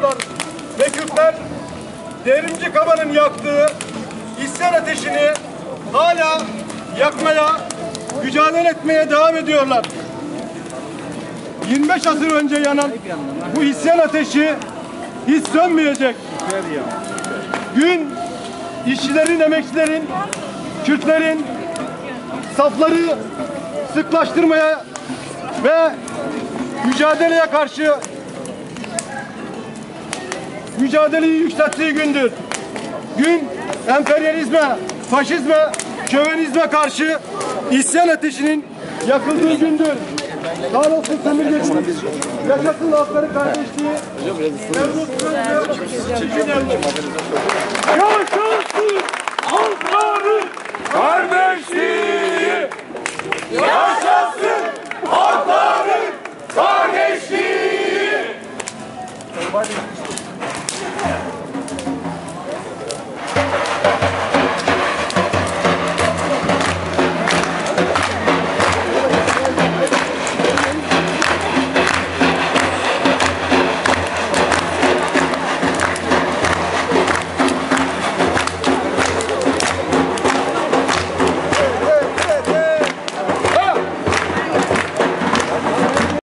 Araplar ve Kürtler devrimci kabanın yaktığı isyan ateşini hala yakmaya, mücadele etmeye devam ediyorlar. 25 asır önce yanan bu isyan ateşi hiç sönmeyecek. Gün işçilerin, emekçilerin, Kürtlerin safları sıklaştırmaya ve mücadeleye karşı mücadeleyi yükselttiği gündür. Gün emperyalizme, faşizme, şövenizme karşı isyan ateşinin yakıldığı gündür. Sağ olsun sömürgecilik, yaşasın halkların kardeşliği, Çirkin Yaşasın halkların kardeşliği! Yaşasın halkların kardeşliği! Yeah.